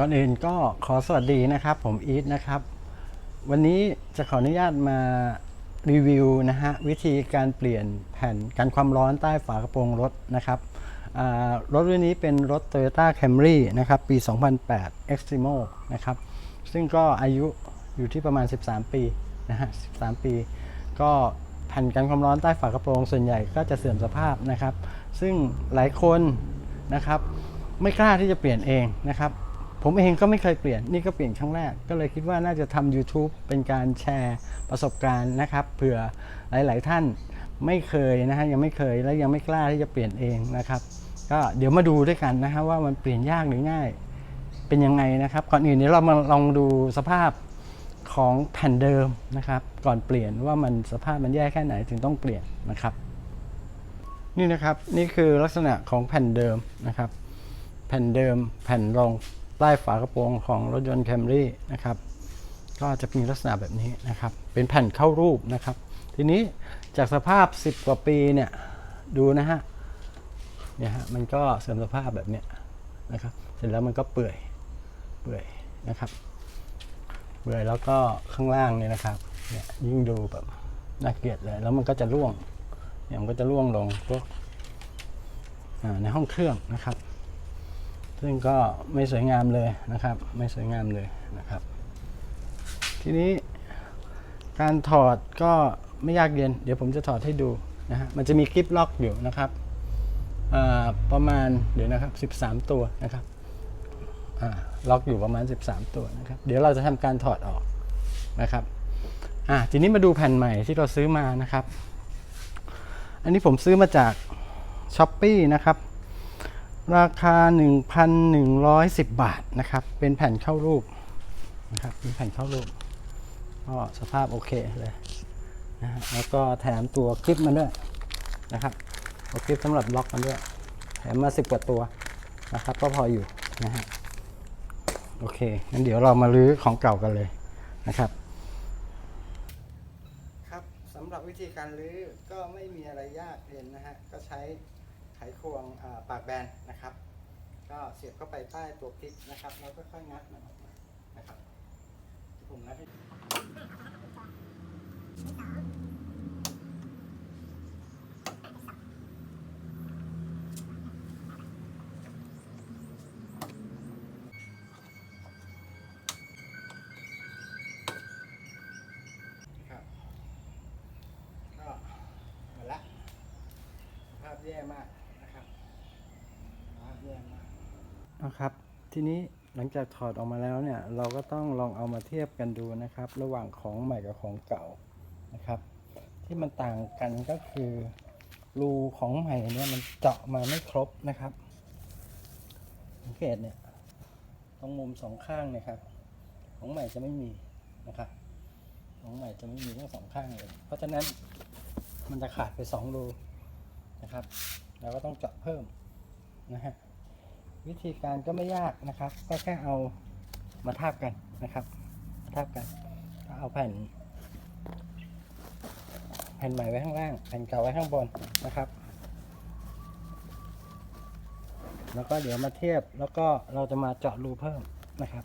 ก่อนอื่นก็ขอสวัสดีนะครับ ผมอีทนะครับ วันนี้จะขออนุญาตมารีวิวนะฮะวิธีการเปลี่ยนแผ่นกันความร้อนใต้ฝากระโปรงรถนะครับรถรุ่นนี้เป็นรถ Toyota Camry นะครับ ปี 2008 Extremo นะครับ ซึ่งก็อายุอยู่ที่ประมาณ 13 ปีนะฮะ 13 ปี ก็แผ่นกันความร้อนใต้ฝากระโปรงส่วนใหญ่ก็จะเสื่อมสภาพนะครับ ซึ่งหลายคนนะครับไม่กล้าที่จะเปลี่ยนเองนะครับ ผมเองก็ไม่เคยเปลี่ยนนี่ก็เปลี่ยนครั้งแรก ก็เลยคิดว่าน่าจะทำ YouTube เป็นการแชร์ประสบการณ์นะครับเผื่อหลาย ๆ ท่านไม่เคยนะฮะยังไม่เคยและยังไม่กล้าที่จะเปลี่ยนเองนะครับ ก็เดี๋ยวมาดูด้วยกันนะฮะว่ามันเปลี่ยนยากหรือง่าย เป็นยังไงนะครับ ก่อนอื่นเดี๋ยวเรามาลองดูสภาพของแผ่นเดิมนะครับ ก่อนเปลี่ยนว่ามันสภาพมันแย่แค่ไหนถึงต้องเปลี่ยนนะครับ นี่นะครับนี่คือลักษณะของแผ่นเดิมนะครับ แผ่นเดิมแผ่นรอง ใต้ฝากระโปรงของรถยนต์ Camry นะครับก็จะมีลักษณะแบบนี้นะครับ เป็นแผ่นเข้ารูปนะครับ ทีนี้จากสภาพ 10 กว่าปีเนี่ยดูนะฮะเนี่ยฮะมันก็เสื่อมสภาพแบบเนี้ยนะครับ เสร็จแล้วมันก็เปื่อยเปื่อยนะครับ เปื่อยแล้วก็ข้างล่างเนี่ยนะครับเนี่ยยิ่งดูแบบน่าเกลียดเลยแล้วมันก็จะร่วงเนี่ยมันก็จะร่วงลงพวกอ่าในห้องเครื่องนะครับ ซึ่งก็ไม่สวยงามเลยนะครับ ไม่สวยงามเลยนะครับ ทีนี้การถอดก็ไม่ยากเย็น เดี๋ยวผมจะถอดให้ดูนะฮะมันจะมีคลิปล็อกอยู่นะครับประมาณเดี๋ยวนะครับ 13 ตัวนะครับล็อกอยู่ประมาณ 13 ตัวนะครับ เดี๋ยวเราจะทำการถอดออกนะครับอ่าทีนี้มาดูแผ่นใหม่ที่เราซื้อมานะครับ อันนี้ผมซื้อมาจากช้อปปีนะครับ ราคา 1,110 บาทนะครับ เป็นแผ่นเข้ารูปนะครับ เป็นแผ่นเข้ารูปก็สภาพโอเคเลยนะฮะแล้วก็แถมตัวคลิปมาด้วยนะครับเอาคลิปสำหรับล็อกมันด้วย แถมมา10กว่าตัวนะครับ ก็พออยู่นะฮะโอเคงั้นเดี๋ยวเรามาลื้อของเก่ากันเลยนะครับ ครับสำหรับวิธีการลื้อก็ไม่มีอะไรยากเย็นนะฮะก็ใช้ ไขควงปากแบนนะครับ ก็เสียบเข้าไปใต้ตัวพลิกนะครับ แล้วค่อยๆงัดมันออกมานะครับที่ผมงัดให้ครับก็มดละสภาพแย่มากนะครับสภาพแย่มาก นะครับ ทีนี้หลังจากถอดออกมาแล้วเนี่ย เราก็ต้องลองเอามาเทียบกันดูนะครับ ระหว่างของใหม่กับของเก่านะครับ ที่มันต่างกันก็คือรูของใหม่เนี่ยมันเจาะมาไม่ครบนะครับสังเกตเนี่ยตรงมุมสองข้างเนี่ยครับ ของใหม่จะไม่มีนะครับ ของใหม่จะไม่มีทั้งสองข้างเลย เพราะฉะนั้นมันจะขาดไปสองรูนะครับ เราก็ต้องเจาะเพิ่มนะฮะ วิธีการก็ไม่ยากนะครับ ก็แค่เอามาทาบกันนะครับมาทาบกันก็เอาแผ่น แผ่นใหม่ไว้ข้างล่าง แผ่นเก่าไว้ข้างบนนะครับ แล้วก็เดี๋ยวมาเทียบแล้วก็เราจะมาเจาะรูเพิ่มนะครับ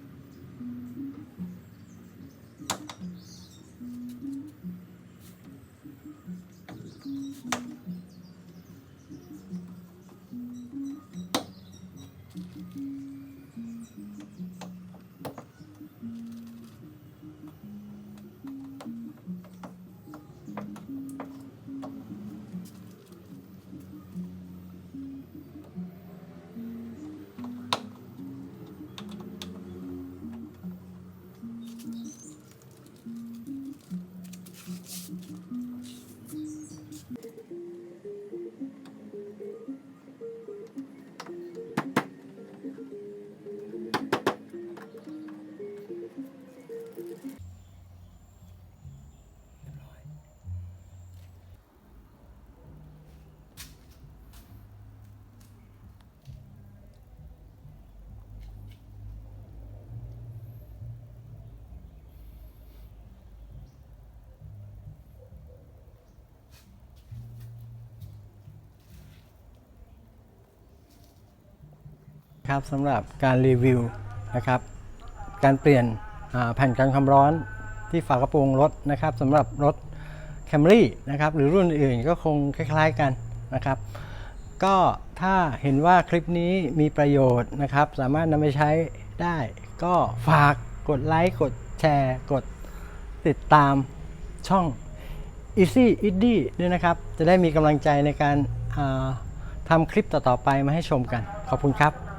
นะครับสำหรับการรีวิวนะครับ การเปลี่ยนแผ่นกันความร้อนที่ฝากระโปรงรถนะครับสำหรับรถ Camry นะครับหรือรุ่นอื่นก็คงคล้าย ๆกันนะครับ ก็ถ้าเห็นว่าคลิปนี้มีประโยชน์นะครับ สามารถนำไปใช้ได้ ก็ฝากกดไลค์กดแชร์กดติดตามช่อง Easy e d d y ด้วยนะครับ จะได้มีกำลังใจในการาทำคลิปต่อๆไปมาให้ชมกัน ขอบคุณครับ